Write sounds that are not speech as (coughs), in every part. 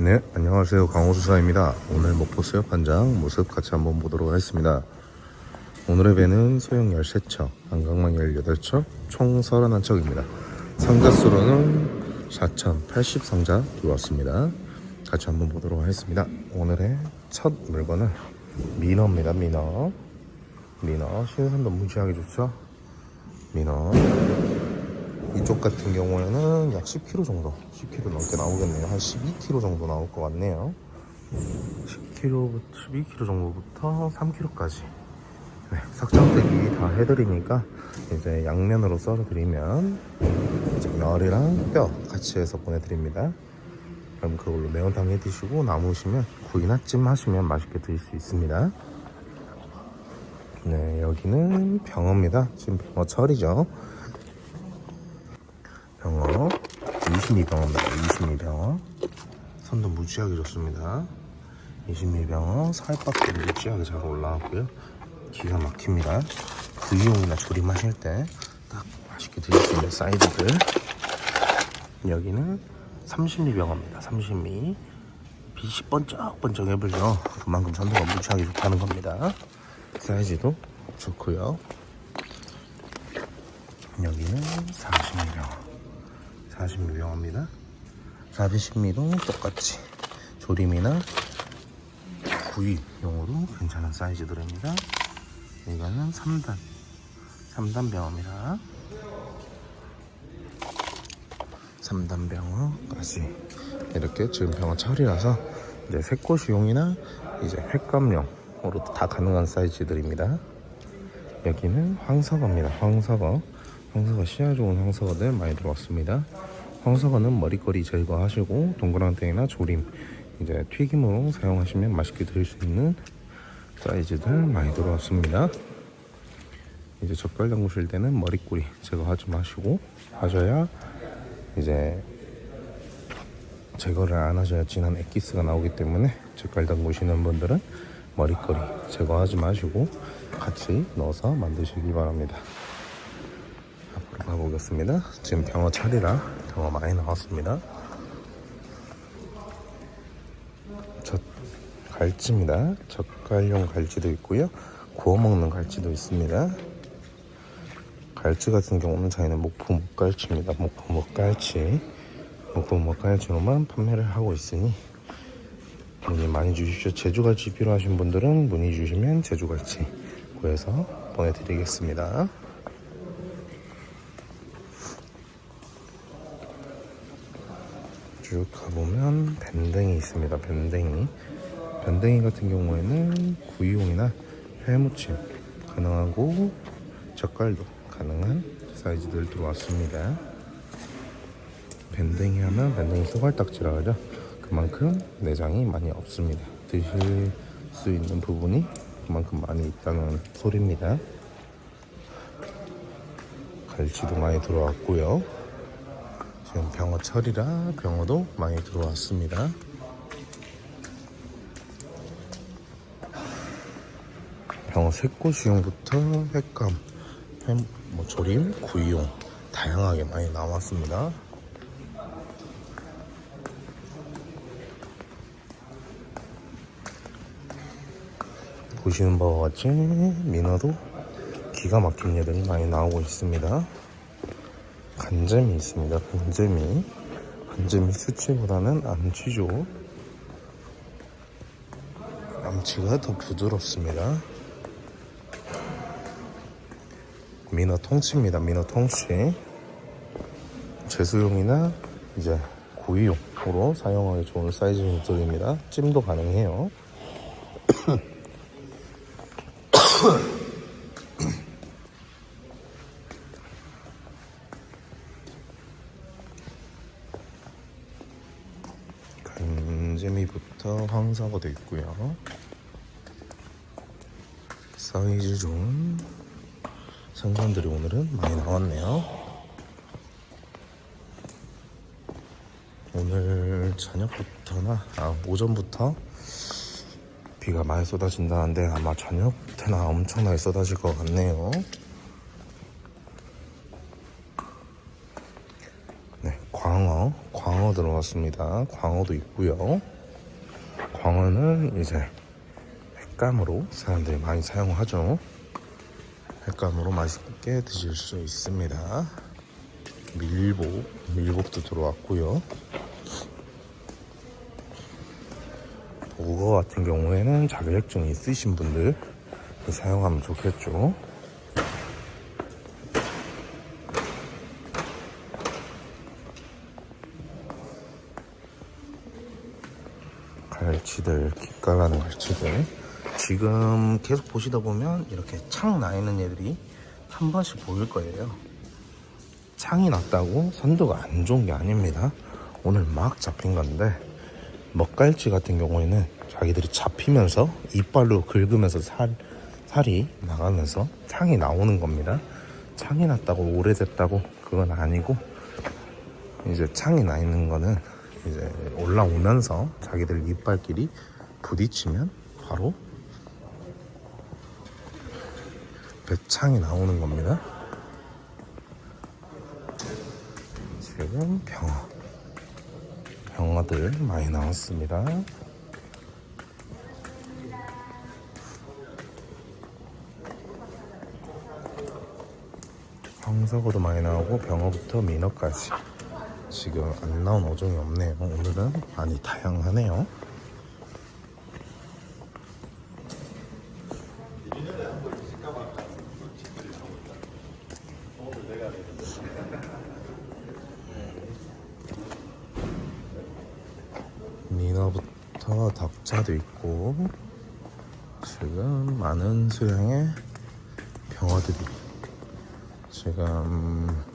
네, 안녕하세요. 강호수사입니다. 오늘 목포 수협 한장 모습 같이 한번 보도록 하겠습니다. 오늘의 배는 소형 13척, 안강망 18척, 총 31척입니다. 상자 수로는 4,080상자 들어왔습니다. 같이 한번 보도록 하겠습니다. 오늘의 첫 물건은 민어입니다. 민어. 민어. 신선도 무지하게 좋죠? 민어. 이쪽 같은 경우에는 약 10kg 정도 10kg 넘게 나오겠네요. 한 12kg 정도 나올 것 같네요. 10kg, 12kg 정도부터 3kg까지. 네, 삭장대기 다 해드리니까 이제 양면으로 썰어드리면 멸이랑 뼈 같이 해서 보내드립니다. 그럼 그걸로 매운탕 해 드시고 남으시면 구이나 찜 하시면 맛있게 드실 수 있습니다. 네 여기는 병어입니다. 지금 병어 철이죠 병어 22병어입니다 22병어 선도 무지하게 좋습니다. 22병어 살밥도 무지하게 잘 올라왔고요. 기가 막힙니다. 구이용이나 조림하실 때 딱 맛있게 드실 수 있는 사이즈들. 여기는 32병어입니다 32 빛이. 번쩍번쩍해보죠. 그만큼 선도가 무지하게 좋다는 겁니다. 사이즈도 좋고요. 여기는 32병어 46명입니다. 410ml 똑같이 조림이나 구이용으로 괜찮은 사이즈들입니다. 이거는 3단 3단 병입니다. 3단 병어까지 이렇게 지금 병어 철이라서 이제 새꽃이용이나 이제 횟감용으로 다 가능한 사이즈들입니다. 여기는 황석어입니다. 황석어. 황사과 씨앗 좋은 황사과들 많이 들어왔습니다. 황사과는 머리거리 제거하시고 동그랑땡이나 조림 이제 튀김으로 사용하시면 맛있게 드실 수 있는 사이즈들 많이 들어왔습니다. 이제 젓갈 담그실 때는 머리꼬리 제거하지 마시고 하셔야 이제 제거를 안 하셔야 진한 엑기스가 나오기 때문에 젓갈 담그시는 분들은 머리거리 제거하지 마시고 같이 넣어서 만드시기 바랍니다. 가보겠습니다. 지금 병어 차리라 병어 많이 나왔습니다. 젓 갈치입니다. 젓갈용 갈치도 있고요. 구워 먹는 갈치도 있습니다. 갈치 같은 경우는 저희는 목포 목갈치입니다. 목포 목갈치. 목포 목갈치로만 판매를 하고 있으니 문의 많이 주십시오. 제주갈치 필요하신 분들은 문의 주시면 제주갈치 구해서 보내드리겠습니다. 쭉 가보면 밴댕이 있습니다. 밴댕이. 밴댕이 같은 경우에는 구이용이나 회무침 가능하고 젓갈도 가능한 사이즈들 들어왔습니다. 밴댕이 하면 밴댕이 소갈딱지라 하죠. 그만큼 내장이 많이 없습니다. 드실 수 있는 부분이 그만큼 많이 있다는 소리입니다. 갈치도 많이 들어왔고요. 지금 병어 철이라 병어도 많이 들어왔습니다. 병어 새꼬시용부터 횟감, 회, 뭐 조림, 구이용 다양하게 많이 나왔습니다. 보시는 바와 같이 민어도 기가 막힌 애들이 많이 나오고 있습니다. 간재미 있습니다. 간재미. 간재미 수치보다는 암치죠. 암치가 더 부드럽습니다. 민어 통치입니다. 민어 통치. 제수용이나 이제 고기용으로 사용하기 좋은 사이즈들입니다. 찜도 가능해요. (clears throat) (coughs) 간재미부터 황사과도 있고요. 사이즈 좋은 생선들이 오늘은 많이 나왔네요. 오늘 저녁부터나 아, 오전부터 비가 많이 쏟아진다는데 아마 저녁 때나 엄청나게 쏟아질 것 같네요. 네, 광어, 광어 들어갔습니다. 광어도 있고요. 광어는 이제 횟감으로 사람들이 많이 사용하죠. 횟감으로 맛있게 드실 수 있습니다. 밀복, 밀복도 들어왔고요. 보거 같은 경우에는 자격증이 있으신 분들 사용하면 좋겠죠. 갈치들, 기깔나는 갈치들. 지금 계속 보시다 보면 이렇게 창 나 있는 애들이 한 번씩 보일 거예요. 창이 났다고 선도가 안 좋은 게 아닙니다. 오늘 막 잡힌 건데 먹갈치 같은 경우에는 자기들이 잡히면서 이빨로 긁으면서 살, 살이 나가면서 창이 나오는 겁니다. 창이 났다고 오래됐다고 그건 아니고 이제 창이 나 있는 거는 이제 올라오면서 자기들 이빨끼리 부딪히면 바로 배창이 나오는 겁니다. 지금 병어 병어들 많이 나왔습니다. 황사고도 많이 나오고 병어부터 민어까지 지금 안 나온 어종이 없네요. 오늘은 많이 다양하네요. 민어부터 덕자도 있고 지금 많은 수량의 병어들이 지금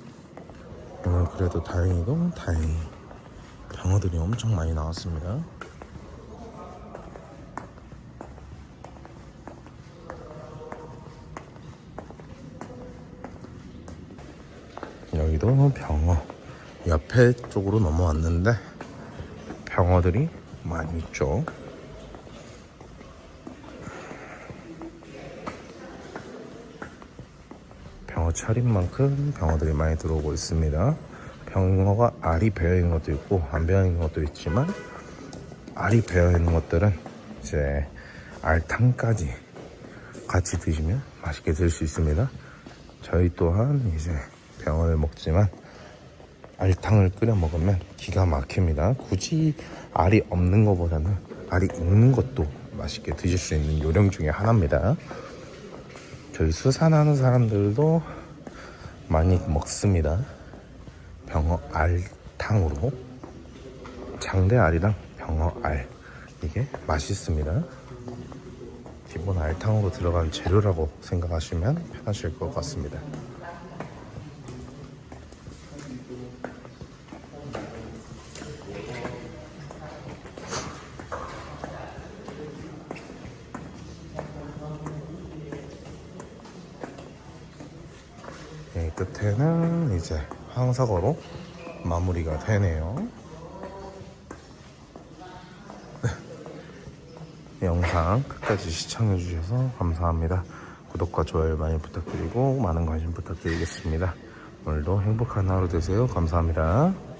오늘 그래도 다행히도 다행히 병어들이 엄청 많이 나왔습니다. 여기도 병어 옆에 쪽으로 넘어왔는데 병어들이 많이 있죠. 병어 차림만큼 병어들이 많이 들어오고 있습니다. 병어가 알이 배어 있는 것도 있고 안 배어 있는 것도 있지만 알이 배어 있는 것들은 이제 알탕까지 같이 드시면 맛있게 드실 수 있습니다. 저희 또한 이제 병어를 먹지만 알탕을 끓여 먹으면 기가 막힙니다. 굳이 알이 없는 것보다는 알이 있는 것도 맛있게 드실 수 있는 요령 중에 하나입니다. 저희 수산하는 사람들도 많이 먹습니다. 병어 알탕으로 장대 알이랑 병어 알 이게 맛있습니다. 기본 알탕으로 들어간 재료라고 생각하시면 편하실 것 같습니다. 끝에는 이제 황사거로 마무리가 되네요. 네. 영상 끝까지 시청해 주셔서 감사합니다. 구독과 좋아요 많이 부탁드리고 많은 관심 부탁드리겠습니다. 오늘도 행복한 하루 되세요. 감사합니다.